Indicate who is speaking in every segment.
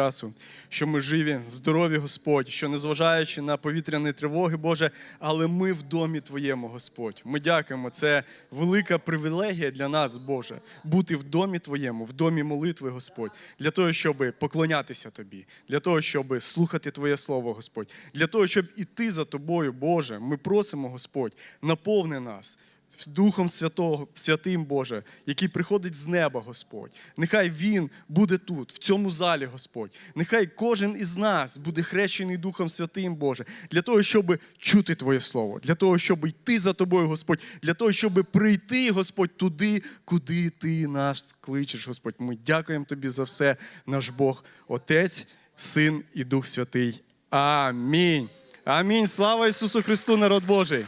Speaker 1: часу, що ми живі, здорові, Господь, що незважаючи на повітряні тривоги, Боже, але ми в домі Твоєму, Господь. Ми дякуємо. Це велика привілегія для нас, Боже, бути в домі Твоєму, в домі молитви, Господь, для того, щоб поклонятися Тобі, для того, щоб слухати Твоє Слово, Господь, для того, щоб іти за Тобою, Боже. Ми просимо, Господь, наповни нас. Духом Святого, Святим Боже, який приходить з неба, Господь. Нехай Він буде тут, в цьому залі, Господь. Нехай кожен із нас буде хрещений Духом Святим, Боже, для того, щоб чути Твоє Слово, для того, щоб йти за Тобою, Господь, для того, щоб прийти, Господь, туди, куди Ти нас кличеш, Господь. Ми дякуємо Тобі за все, наш Бог, Отець, Син і Дух Святий. Амінь. Амінь. Слава Ісусу Христу, народ Божий.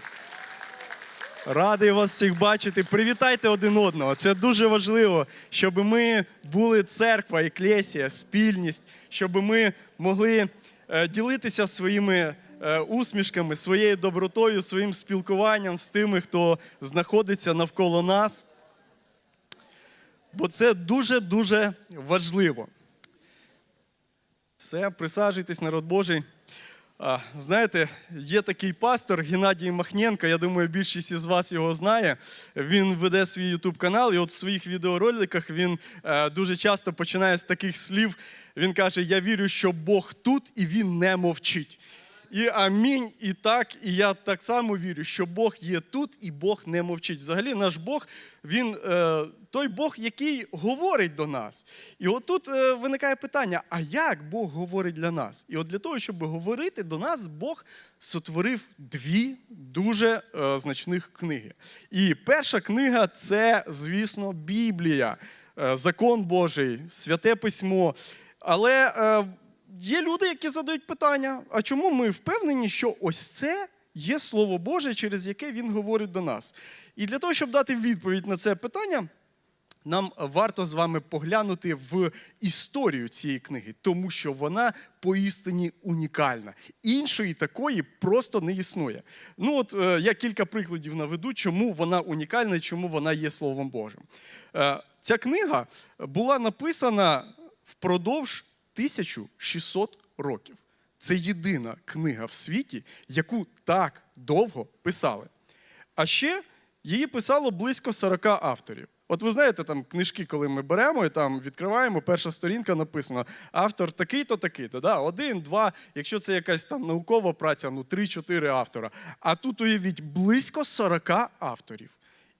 Speaker 1: Радий вас всіх бачити. Привітайте один одного. Це дуже важливо, щоб ми були церква, еклесія, спільність, щоб ми могли е, ділитися своїми е, усмішками, своєю добротою, своїм спілкуванням з тими, хто знаходиться навколо нас. Бо це дуже-дуже важливо. Все, присаджуйтесь, народ Божий. Знаєте, є такий пастор Геннадій Махненко, я думаю, більшість із вас його знає. Він веде свій ютуб канал, і от в своїх відеороликах він е, дуже часто починає з таких слів. Він каже: Я вірю, що Бог тут і він не мовчить. І амінь, і так, і я так само вірю, що Бог є тут і Бог не мовчить. Взагалі, наш Бог, він е, той Бог, який говорить до нас. І от тут е, виникає питання: а як Бог говорить для нас? І от для того, щоб говорити до нас, Бог сотворив дві дуже е, значних книги. І перша книга це, звісно, Біблія, е, закон Божий, святе письмо. Але е, є люди, які задають питання: а чому ми впевнені, що ось це є Слово Боже, через яке Він говорить до нас? І для того, щоб дати відповідь на це питання, нам варто з вами поглянути в історію цієї книги, тому що вона поістині унікальна. Іншої такої просто не існує. Ну, от е, я кілька прикладів наведу, чому вона унікальна і чому вона є Словом Божим. Е, ця книга була написана впродовж 1600 років. Це єдина книга в світі, яку так довго писали. А ще її писало близько 40 авторів. От ви знаєте, там книжки, коли ми беремо і там відкриваємо, перша сторінка написана автор такий-то, такий-то. Да? Один, два, якщо це якась там наукова праця, ну три-чотири автора. А тут уявіть близько 40 авторів.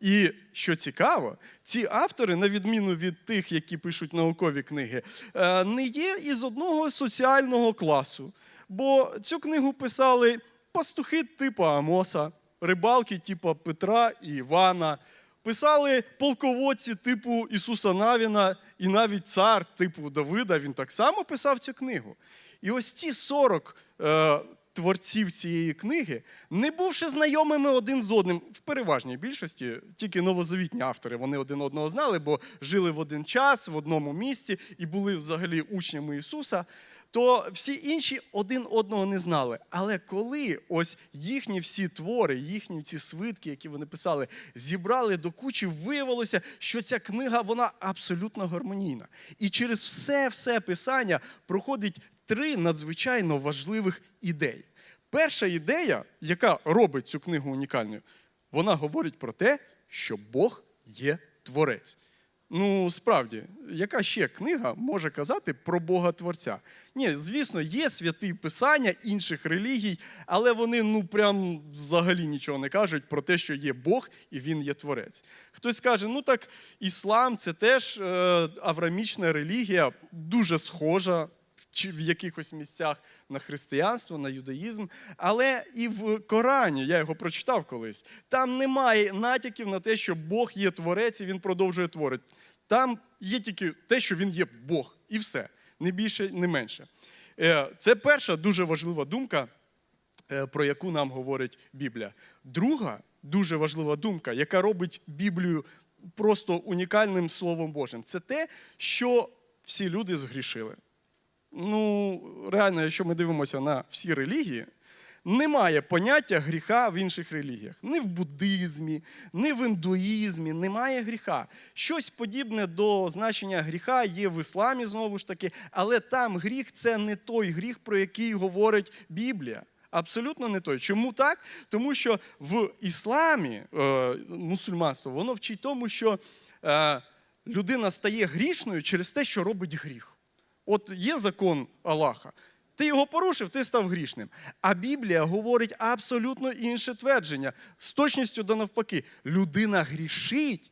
Speaker 1: І що цікаво, ці автори, на відміну від тих, які пишуть наукові книги, е, не є із одного соціального класу. Бо цю книгу писали пастухи типу Амоса, рибалки типу Петра і Івана, писали полководці типу Ісуса Навіна і навіть цар типу Давида. Він так само писав цю книгу. І ось ці 40 е, творців цієї книги, не бувши знайомими один з одним, в переважній більшості, тільки новозавітні автори, вони один одного знали, бо жили в один час, в одному місці і були взагалі учнями Ісуса. То всі інші один одного не знали. Але коли ось їхні всі твори, їхні ці свитки, які вони писали, зібрали до кучі, виявилося, що ця книга вона абсолютно гармонійна. І через все все писання проходить три надзвичайно важливих ідеї. Перша ідея, яка робить цю книгу унікальною, вона говорить про те, що Бог є творець. Ну, справді, яка ще книга може казати про Бога Творця? Ні, звісно, є святі писання інших релігій, але вони ну прям взагалі нічого не кажуть про те, що є Бог і він є творець. Хтось каже, ну так іслам це теж е, аврамічна релігія, дуже схожа чи в якихось місцях на християнство, на юдаїзм. Але і в Корані, я його прочитав колись, там немає натяків на те, що Бог є творець і він продовжує творити. Там є тільки те, що він є Бог, і все, не більше, не менше. Е, Це перша дуже важлива думка, е, про яку нам говорить Біблія. Друга дуже важлива думка, яка робить Біблію просто унікальним Словом Божим, це те, що всі люди згрішили. Ну, реально, якщо ми дивимося на всі релігії, немає поняття гріха в інших релігіях. Ні в буддизмі, ні в індуїзмі немає гріха. Щось подібне до значення гріха є в ісламі знову ж таки, але там гріх це не той гріх, про який говорить Біблія. Абсолютно не той. Чому так? Тому що в ісламі е, мусульманство воно вчить тому, що е, людина стає грішною через те, що робить гріх. От є закон Аллаха. Ти його порушив, ти став грішним. А Біблія говорить абсолютно інше твердження з точністю до навпаки. Людина грішить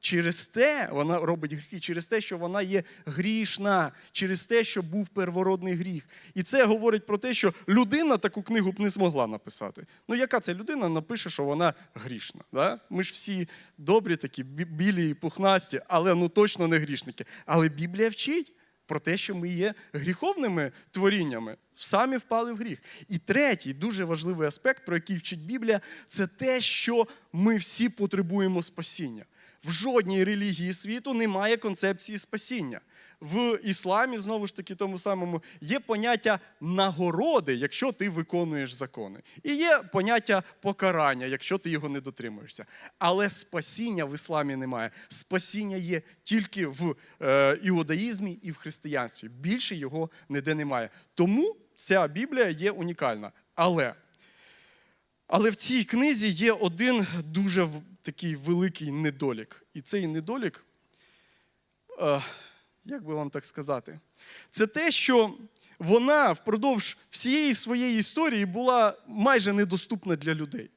Speaker 1: через те, вона робить гріхи, через те, що вона є грішна, через те, що був первородний гріх. І це говорить про те, що людина таку книгу б не змогла написати. Ну, яка це людина напише, що вона грішна? Да? Ми ж всі добрі, такі білі і пухнасті, але ну точно не грішники. Але Біблія вчить про те, що ми є гріховними творіннями, самі впали в гріх. І третій дуже важливий аспект, про який вчить Біблія, це те, що ми всі потребуємо спасіння. В жодній релігії світу немає концепції спасіння. В ісламі, знову ж таки, тому самому, є поняття нагороди, якщо ти виконуєш закони. І є поняття покарання, якщо ти його не дотримуєшся. Але спасіння в ісламі немає. Спасіння є тільки в е, іудаїзмі і в християнстві. Більше його ніде немає. Тому ця Біблія є унікальна. Але але в цій книзі є один дуже такий великий недолік. І цей недолік, е, як би вам так сказати, це те, що вона впродовж всієї своєї історії була майже недоступна для людей.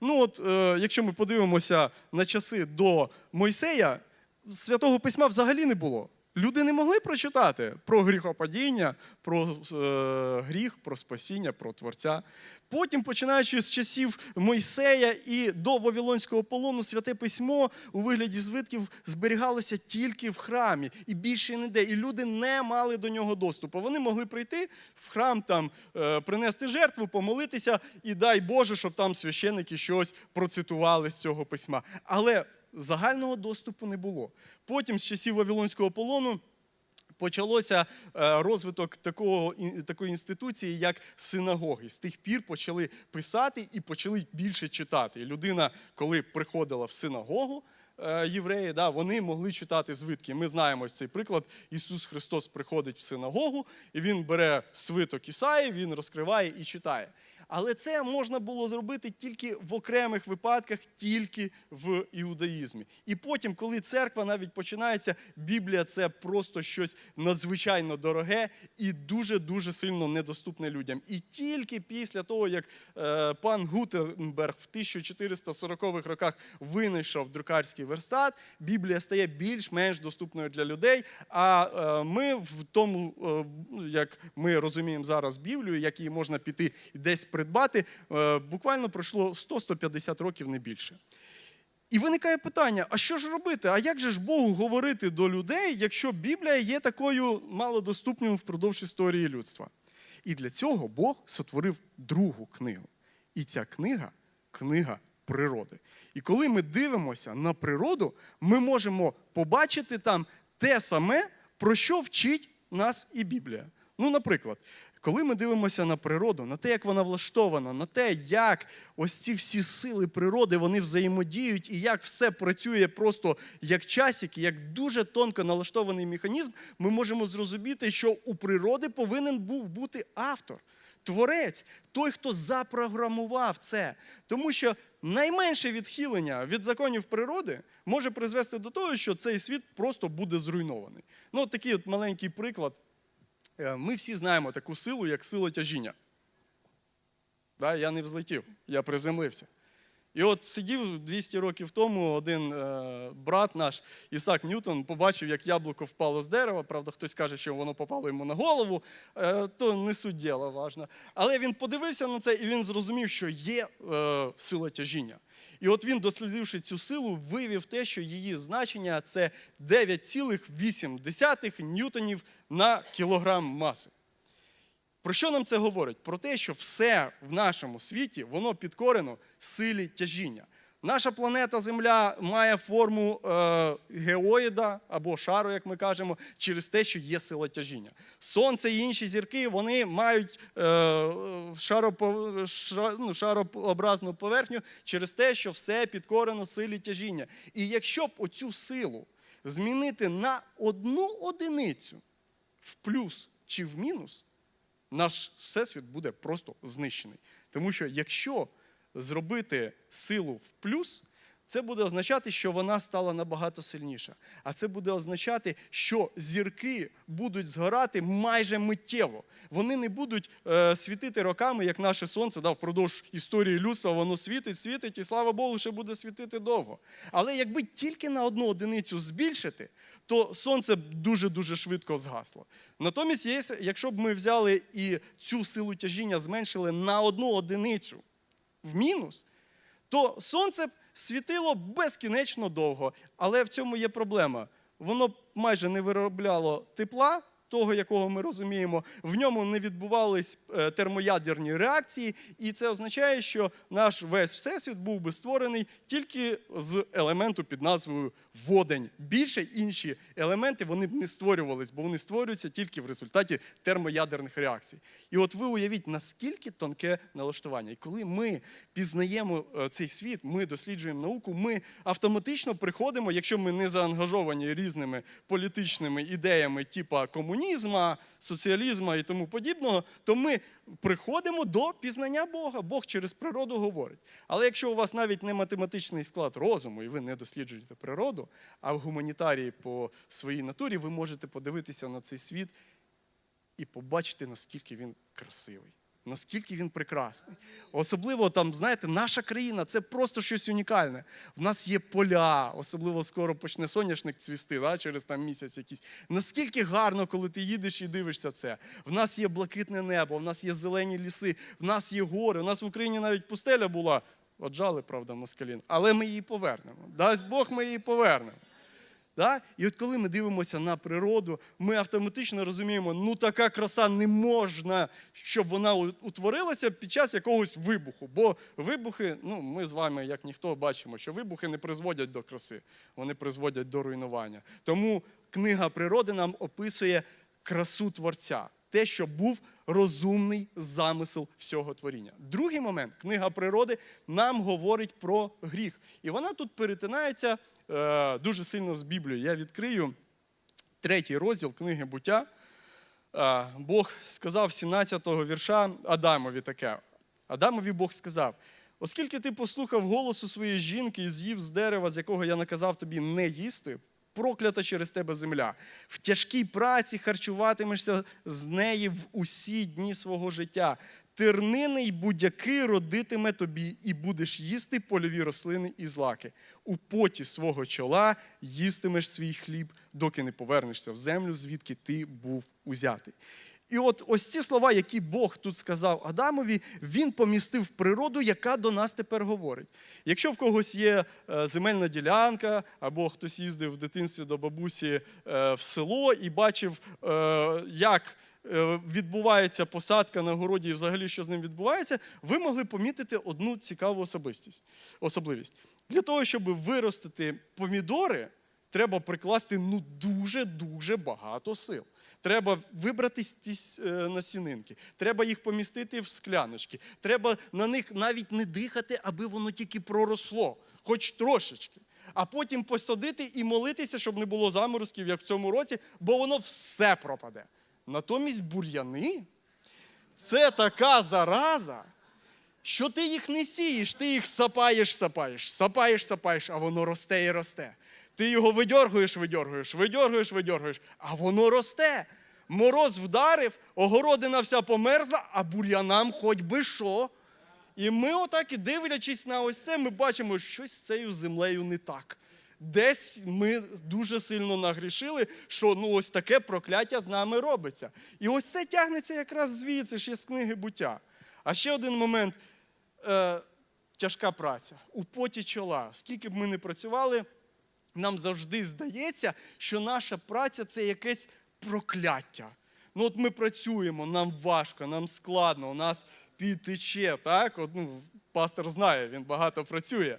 Speaker 1: Ну, от, е, якщо ми подивимося на часи до Мойсея, святого письма взагалі не було. Люди не могли прочитати про гріхопадіння, про е, гріх, про спасіння, про Творця. Потім, починаючи з часів Мойсея і до Вавилонського полону, святе письмо у вигляді звитків зберігалося тільки в храмі і більше ніде. І люди не мали до нього доступу. Вони могли прийти в храм, там е, принести жертву, помолитися, і дай Боже, щоб там священники щось процитували з цього письма. Але загального доступу не було. Потім, з часів Вавилонського полону, почалося е, розвиток такого, такої інституції, як синагоги. З тих пір почали писати і почали більше читати. Людина, коли приходила в синагогу, е, євреї, да, вони могли читати звитки. Ми знаємо цей приклад. Ісус Христос приходить в синагогу, і він бере свиток Ісаї, він розкриває і читає. Але це можна було зробити тільки в окремих випадках, тільки в іудаїзмі. І потім, коли церква навіть починається, Біблія це просто щось надзвичайно дороге і дуже-дуже сильно недоступне людям. І тільки після того, як е, пан Гутенберг в 1440-х роках винайшов друкарський верстат, Біблія стає більш-менш доступною для людей. А е, ми в тому, е, як ми розуміємо зараз Біблію, як її можна піти десь придбати, е, буквально пройшло 100-150 років не більше. І виникає питання: а що ж робити? А як же ж Богу говорити до людей, якщо Біблія є такою малодоступною впродовж історії людства? І для цього Бог сотворив другу книгу. І ця книга книга природи. І коли ми дивимося на природу, ми можемо побачити там те саме, про що вчить нас і Біблія. Ну, наприклад, коли ми дивимося на природу, на те, як вона влаштована, на те, як ось ці всі сили природи вони взаємодіють, і як все працює просто як часик, як дуже тонко налаштований механізм, ми можемо зрозуміти, що у природи повинен був бути автор. Творець, той, хто запрограмував це. Тому що найменше відхилення від законів природи може призвести до того, що цей світ просто буде зруйнований. Ну, от такий от маленький приклад. Е, Ми всі знаємо таку силу, як сила тяжіння. Да, я не взлетів, я приземлився. І от сидів 200 років тому один е, брат наш, Ісак Ньютон, побачив, як яблуко впало з дерева. Правда, хтось каже, що воно попало йому на голову, е, то не суть діла важно. Але він подивився на це і він зрозумів, що є е, сила тяжіння. І от він, дослідивши цю силу, вивів те, що її значення це 9,8 ньютонів на кілограм маси. Про що нам це говорить? Про те, що все в нашому світі воно підкорено силі тяжіння. Наша планета Земля має форму е, геоїда або шару, як ми кажемо, через те, що є сила тяжіння. Сонце і інші зірки вони мають е, шаропо, ша, ну, шарообразну поверхню через те, що все підкорено силі тяжіння. І якщо б оцю силу змінити на одну одиницю в плюс чи в мінус, наш всесвіт буде просто знищений. Тому що якщо зробити силу в плюс, це буде означати, що вона стала набагато сильніша. А це буде означати, що зірки будуть згорати майже миттєво. Вони не будуть е, світити роками, як наше сонце, да, впродовж історії людства воно світить, світить, і слава Богу, ще буде світити довго. Але якби тільки на одну одиницю збільшити, то сонце дуже-дуже швидко згасло. Натомість, якщо б ми взяли і цю силу тяжіння зменшили на одну одиницю в мінус, то сонце б світило безкінечно довго. Але в цьому є проблема. Воно майже не виробляло тепла, того, якого ми розуміємо, в ньому не відбувались е, термоядерні реакції, і це означає, що наш весь всесвіт був би створений тільки з елементу під назвою водень. Більше інші елементи вони б не створювались, бо вони створюються тільки в результаті термоядерних реакцій. І от ви уявіть, наскільки тонке налаштування. І коли ми пізнаємо е, цей світ, ми досліджуємо науку, ми автоматично приходимо, якщо ми не заангажовані різними політичними ідеями, типа комунізму, соціалізму і тому подібного, то ми приходимо до пізнання Бога. Бог через природу говорить. Але якщо у вас навіть не математичний склад розуму, і ви не досліджуєте природу, а в гуманітарії по своїй натурі ви можете подивитися на цей світ і побачити, наскільки він красивий, наскільки він прекрасний. Особливо там, знаєте, наша країна це просто щось унікальне. В нас є поля, особливо скоро почне соняшник цвісти, да, через там місяць якийсь. Наскільки гарно, коли ти їдеш і дивишся це. В нас є блакитне небо, в нас є зелені ліси, в нас є гори. У нас в Україні навіть пустеля була. Отжали, правда, москалін, але ми її повернемо. Дасть Бог, ми її повернемо. Да? І от коли ми дивимося на природу, ми автоматично розуміємо, ну така краса не можна, щоб вона утворилася під час якогось вибуху. Бо вибухи, ну ми з вами, як ніхто, бачимо, що вибухи не призводять до краси, вони призводять до руйнування. Тому книга природи нам описує красу творця. Те, що був розумний замисел всього творіння. Другий момент, книга природи нам говорить про гріх. І вона тут перетинається е, дуже сильно з Біблією. Я відкрию третій розділ книги буття. Е, Бог сказав 17-го вірша Адамові таке. Адамові Бог сказав: оскільки ти послухав голосу своєї жінки і з'їв з дерева, з якого я наказав тобі не їсти, проклята через тебе земля. В тяжкій праці харчуватимешся з неї в усі дні свого життя. Тернини й будяки родитиме тобі, і будеш їсти польові рослини і злаки. У поті свого чола їстимеш свій хліб, доки не повернешся в землю, звідки ти був узятий. І от ось ці слова, які Бог тут сказав Адамові, він помістив природу, яка до нас тепер говорить. Якщо в когось є е, земельна ділянка, або хтось їздив в дитинстві до бабусі е, в село і бачив, е, як відбувається посадка на городі і взагалі що з ним відбувається, ви могли помітити одну цікаву особистість, особливість. Для того, щоб виростити помідори, треба прикласти ну дуже-дуже багато сил. Треба вибрати ті е, насінинки, треба їх помістити в скляночки, треба на них навіть не дихати, аби воно тільки проросло, хоч трошечки. А потім посадити і молитися, щоб не було заморозків, як в цьому році, бо воно все пропаде. Натомість бур'яни це така зараза, що ти їх не сієш, ти їх сапаєш, сапаєш, сапаєш, сапаєш, а воно росте і росте. Ти його видьоргуєш, видьоргуєш, видьоргуєш, видьоргуєш, а воно росте. Мороз вдарив, огородина вся померзла, а бур'янам хоч би що. І ми, отак і дивлячись на ось це, ми бачимо, що щось з цією землею не так. Десь ми дуже сильно нагрішили, що ну ось таке прокляття з нами робиться. І ось це тягнеться якраз звідси, ще з книги буття. А ще один момент е, тяжка праця. У поті чола. Скільки б ми не працювали, нам завжди здається, що наша праця це якесь прокляття. Ну, от ми працюємо, нам важко, нам складно, у нас пітече. так? От, ну, пастор знає, він багато працює.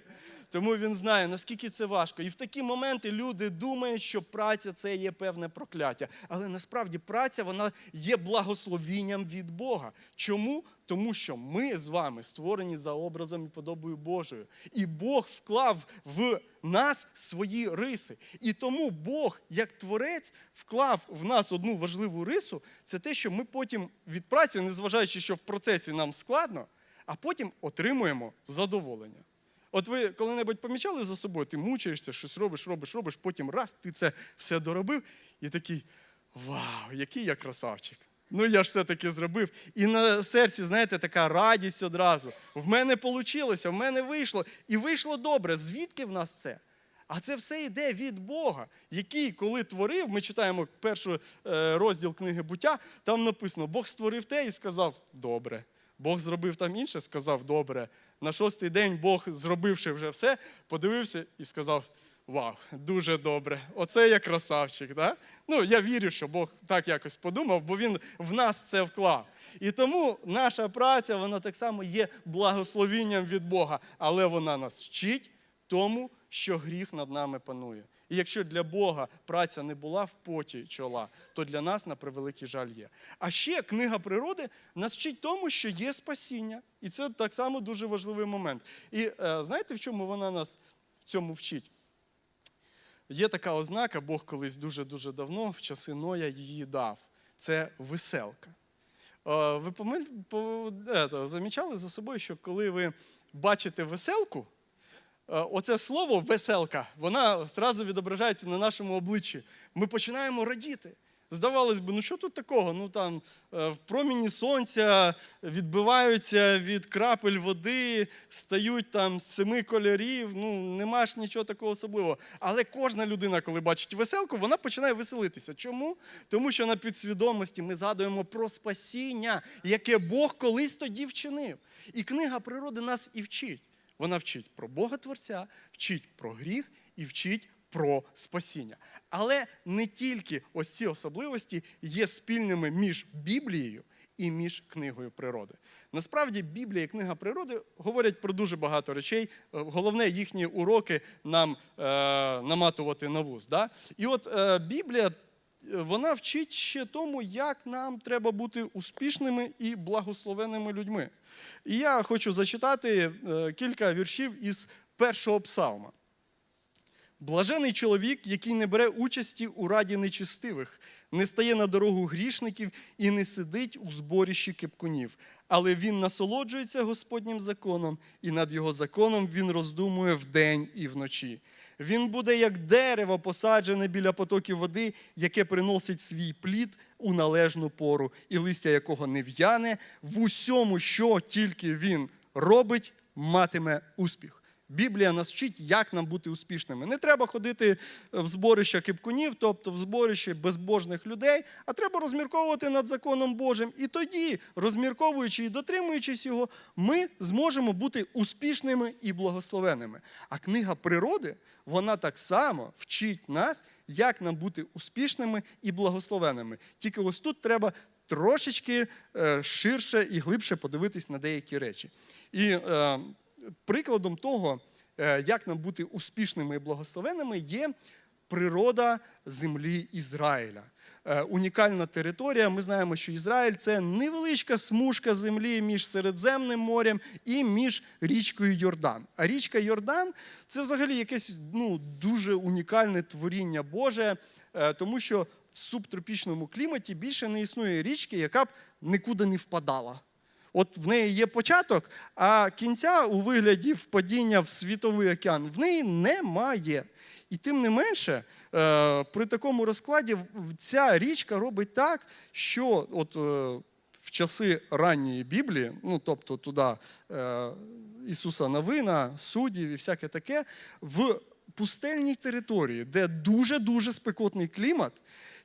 Speaker 1: Тому він знає, наскільки це важко. І в такі моменти люди думають, що праця це є певне прокляття. Але насправді праця вона є благословінням від Бога. Чому? Тому що ми з вами створені за образом і подобою Божою. І Бог вклав в нас свої риси. І тому Бог, як творець, вклав в нас одну важливу рису це те, що ми потім від праці, незважаючи, що в процесі нам складно, а потім отримуємо задоволення. От ви коли-небудь помічали за собою, ти мучаєшся, щось робиш, робиш, робиш, потім раз, ти це все доробив, і такий вау, який я красавчик. Ну я ж все-таки зробив. І на серці, знаєте, така радість одразу. В мене вийшло, в мене вийшло. І вийшло добре. Звідки в нас це? А це все йде від Бога, який, коли творив, ми читаємо перший е, розділ книги буття, там написано: Бог створив те і сказав добре. Бог зробив там інше, сказав добре. На шостий день Бог, зробивши вже все, подивився і сказав: Вау, дуже добре. Оце я красавчик. Да? Ну, я вірю, що Бог так якось подумав, бо Він в нас це вклав. І тому наша праця, вона так само є благословінням від Бога, але вона нас вчить тому, що гріх над нами панує. І якщо для Бога праця не була в поті чола, то для нас на превеликий жаль є. А ще книга природи нас вчить тому, що є спасіння. І це так само дуже важливий момент. І е, знаєте, в чому вона нас цьому вчить? Є така ознака, Бог колись дуже-дуже давно, в часи Ноя її дав. Це веселка. Е, Ви помиль, по, ето, замічали за собою, що коли ви бачите веселку, е, оце слово веселка, вона зразу відображається на нашому обличчі. Ми починаємо радіти. Здавалось би, ну що тут такого? Ну там е, в проміні сонця відбиваються від крапель води, стають там з семи кольорів. Ну нема ж нічого такого особливого. Але кожна людина, коли бачить веселку, вона починає веселитися. Чому? Тому що на підсвідомості ми згадуємо про спасіння, яке Бог колись тоді вчинив. І книга природи нас і вчить. Вона вчить про Бога Творця, вчить про гріх і вчить про спасіння. Але не тільки ось ці особливості є спільними між Біблією і між книгою природи. Насправді Біблія і книга природи говорять про дуже багато речей. Е, Головне їхні уроки нам е, наматувати на вуз. Да? І от е, Біблія. Вона вчить ще тому, як нам треба бути успішними і благословенними людьми. І я хочу зачитати е, кілька віршів із першого псалма. Блажений чоловік, який не бере участі у раді нечистивих, не стає на дорогу грішників і не сидить у зборищі кипкунів. Але він насолоджується Господнім законом, і над його законом він роздумує вдень і вночі. Він буде як дерево, посаджене біля потоків води, яке приносить свій плід у належну пору, і листя якого не в'яне, в усьому, що тільки він робить, матиме успіх. Біблія нас вчить, як нам бути успішними. Не треба ходити в зборище кипкунів, тобто в зборище безбожних людей, а треба розмірковувати над законом Божим. І тоді, розмірковуючи і дотримуючись його, ми зможемо бути успішними і благословенними. А книга природи, вона так само вчить нас, як нам бути успішними і благословеними. Тільки ось тут треба трошечки е, ширше і глибше подивитись на деякі речі. І е, прикладом того, е, як нам бути успішними і благословенними, є природа землі Ізраїля. Е, Унікальна територія. Ми знаємо, що Ізраїль це невеличка смужка землі між Середземним морем і між річкою Йордан. А річка Йордан це взагалі якесь ну, дуже унікальне творіння Боже, е, тому що в субтропічному кліматі більше не існує річки, яка б нікуди не впадала. От в неї є початок, а кінця у вигляді впадіння в світовий океан в неї немає. І тим не менше, е, при такому розкладі ця річка робить так, що от е, в часи ранньої Біблії, ну тобто туди е, Ісуса Навина, суддів і всяке таке, в пустельній території, де дуже-дуже спекотний клімат,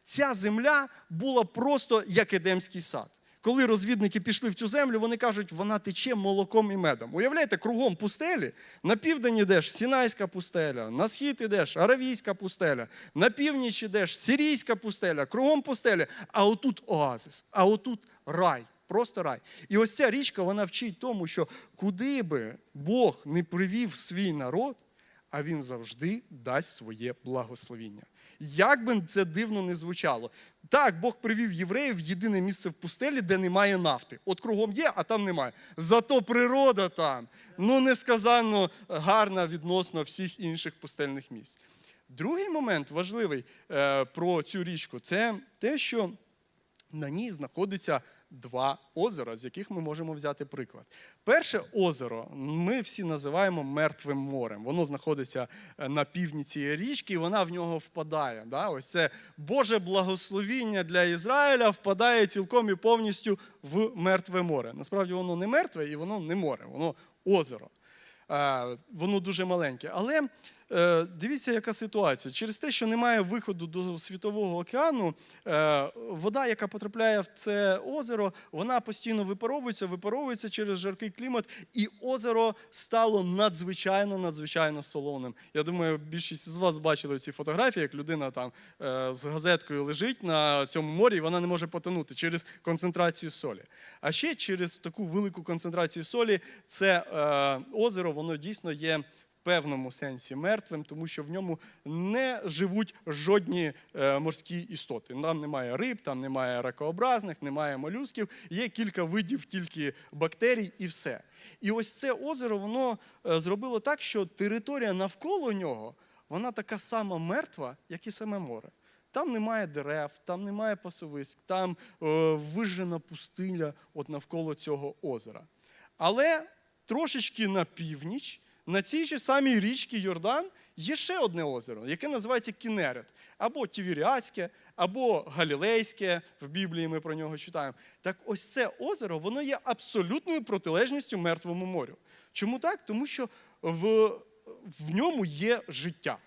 Speaker 1: ця земля була просто як Едемський сад. Коли розвідники пішли в цю землю, вони кажуть, вона тече молоком і медом. Уявляєте, кругом пустелі, на південь ідеш Сінайська пустеля, на схід ідеш Аравійська пустеля, на північ ідеш Сирійська пустеля, кругом пустеля, а отут оазис, а отут рай. Просто рай. І ось ця річка вона вчить тому, що куди би Бог не привів свій народ, а він завжди дасть своє благословіння. Як би це дивно не звучало. Так, Бог привів євреїв в єдине місце в пустелі, де немає нафти. От кругом є, а там немає. Зато природа там ну несказанно гарна відносно всіх інших пустельних місць. Другий момент важливий е, про цю річку це те, що на ній знаходиться два озера, з яких ми можемо взяти приклад. Перше озеро ми всі називаємо мертвим морем. Воно знаходиться е, на півдні цієї річки, і вона в нього впадає. Да? Ось це Боже благословіння для Ізраїля впадає цілком і повністю в мертве море. Насправді воно не мертве і воно не море, воно озеро. Е, Воно дуже маленьке. Але дивіться, яка ситуація. Через те, що немає виходу до світового океану, е, вода, яка потрапляє в це озеро, вона постійно випаровується, випаровується через жаркий клімат, і озеро стало надзвичайно надзвичайно солоним. Я думаю, більшість з вас бачили ці фотографії, як людина там е, з газеткою лежить на цьому морі, і вона не може потонути через концентрацію солі. А ще через таку велику концентрацію солі це е, озеро, воно дійсно є. Певному сенсі мертвим, тому що в ньому не живуть жодні е, морські істоти. Там немає риб, там немає ракообразних, немає молюсків, є кілька видів тільки бактерій і все. І ось це озеро воно е, зробило так, що територія навколо нього вона така сама мертва, як і саме море. Там немає дерев, там немає пасовиськ, там е, вижжена пустиля от навколо цього озера. Але трошечки на північ, на цій же самій річці Йордан, є ще одне озеро, яке називається Кінерет, або Тівіріатське, або Галілейське. В Біблії ми про нього читаємо. Так ось це озеро, воно є абсолютною протилежністю Мертвому морю. Чому так? Тому що в, в ньому є життя.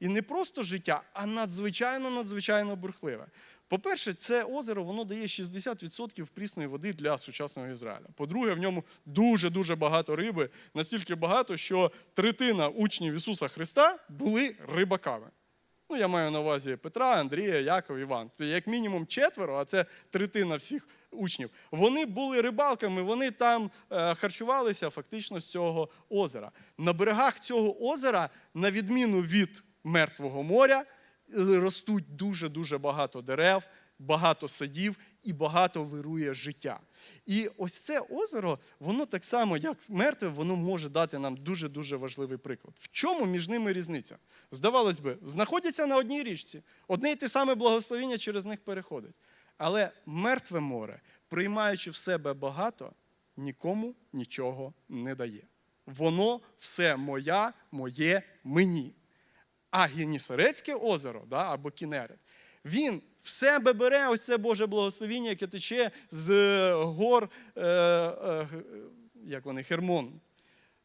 Speaker 1: І не просто життя, а надзвичайно надзвичайно бурхливе. По-перше, це озеро воно дає 60% прісної води для сучасного Ізраїля. По-друге, в ньому дуже-дуже багато риби, настільки багато, що третина учнів Ісуса Христа були рибаками. Ну, я маю на увазі Петра, Андрія, Якова, Іван. Це як мінімум четверо, а це третина всіх учнів. Вони були рибалками, вони там е, харчувалися фактично з цього озера. На берегах цього озера, на відміну від Мертвого моря, ростуть дуже-дуже багато дерев, багато садів і багато вирує життя. І ось це озеро, воно так само, як мертве, воно може дати нам дуже-дуже важливий приклад. В чому між ними різниця? Здавалось би, знаходяться на одній річці, одне й те саме благословіння через них переходить. Але мертве море, приймаючи в себе багато, нікому нічого не дає. Воно все моя, моє, мені. А Генісарецьке озеро да, або Кінерет, він в себе бере ось це Боже благословіння, яке тече з е, гор, е, е, як вони, Хермон.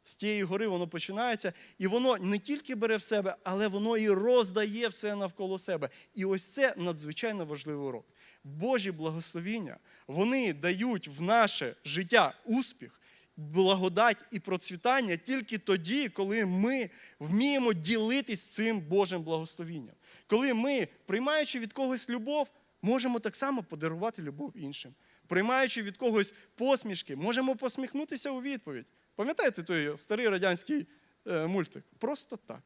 Speaker 1: З тієї гори воно починається, і воно не тільки бере в себе, але воно і роздає все навколо себе. І ось це надзвичайно важливий урок. Божі благословіння вони дають в наше життя успіх, благодать і процвітання тільки тоді, коли ми вміємо ділитись цим Божим благословінням. Коли ми, приймаючи від когось любов, можемо так само подарувати любов іншим. Приймаючи від когось посмішки, можемо посміхнутися у відповідь. Пам'ятаєте той старий радянський е, мультик? Просто так.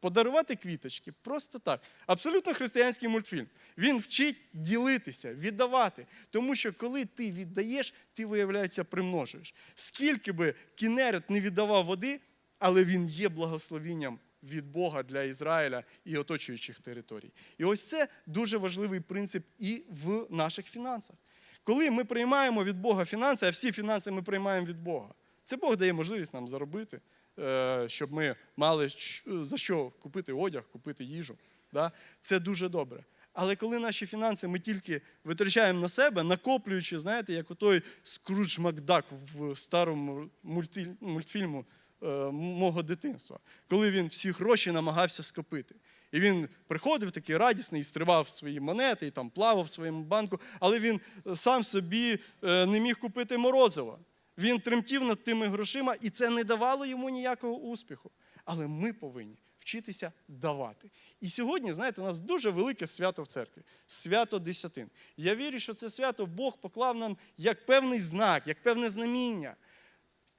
Speaker 1: Подарувати квіточки, просто так. Абсолютно християнський мультфільм. Він вчить ділитися, віддавати. Тому що коли ти віддаєш, ти, виявляється, примножуєш. Скільки би кінерет не віддавав води, але він є благословінням від Бога для Ізраїля і оточуючих територій. І ось це дуже важливий принцип і в наших фінансах. Коли ми приймаємо від Бога фінанси, а всі фінанси ми приймаємо від Бога, це Бог дає можливість нам заробити, щоб ми мали за що купити одяг, купити їжу. Да? Це дуже добре. Але коли наші фінанси ми тільки витрачаємо на себе, накоплюючи, знаєте, як отой Скрудж Макдак в старому мультфільму е, мого дитинства, коли він всі гроші намагався скопити. І він приходив такий радісний, і стривав свої монети, і там плавав в своєму банку, але він е, сам собі е, не міг купити морозива. Він тремтів над тими грошима, і це не давало йому ніякого успіху. Але ми повинні вчитися давати. І сьогодні, знаєте, у нас дуже велике свято в церкві свято Десятин. Я вірю, що це свято Бог поклав нам як певний знак, як певне знаміння.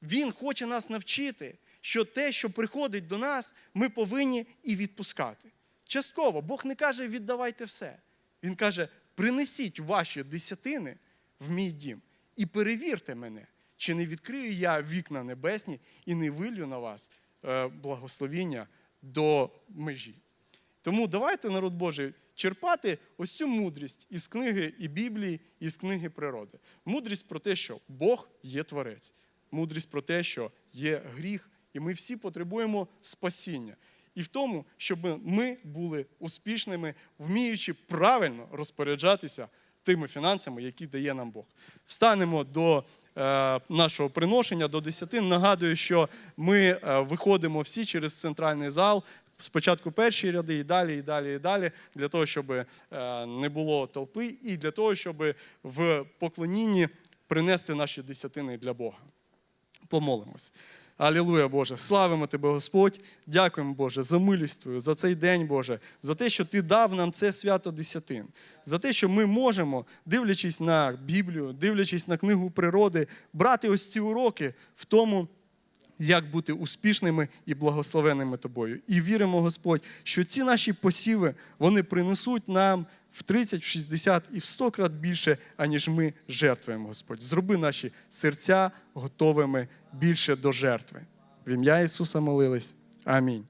Speaker 1: Він хоче нас навчити, що те, що приходить до нас, ми повинні і відпускати. Частково Бог не каже, віддавайте все. Він каже: принесіть ваші десятини в мій дім і перевірте мене, чи не відкрию я вікна небесні і не вилью на вас е, благословіння до межі. Тому давайте, народ Божий, черпати ось цю мудрість із книги і Біблії, і з книги природи. Мудрість про те, що Бог є творець, мудрість про те, що є гріх, і ми всі потребуємо спасіння. І в тому, щоб ми були успішними, вміючи правильно розпоряджатися тими фінансами, які дає нам Бог. Встанемо до нашого приношення, до десятин. Нагадую, що ми е, виходимо всі через центральний зал. Спочатку перші ряди, і далі, і далі, і далі, для того, щоб е, не було толпи, і для того, щоб в поклонінні принести наші десятини для Бога. Помолимось. Алілуя, Боже, славимо Тебе, Господь. Дякуємо, Боже, за милість Твою, за цей день, Боже, за те, що Ти дав нам це свято десятин, за те, що ми можемо, дивлячись на Біблію, дивлячись на книгу природи, брати ось ці уроки в тому, як бути успішними і благословеними тобою. І віримо, Господь, що ці наші посіви вони принесуть нам в 30, в 60 і в 100 крат більше, аніж ми жертвуємо, Господь. Зроби наші серця готовими більше до жертви. В ім'я Ісуса молились. Амінь.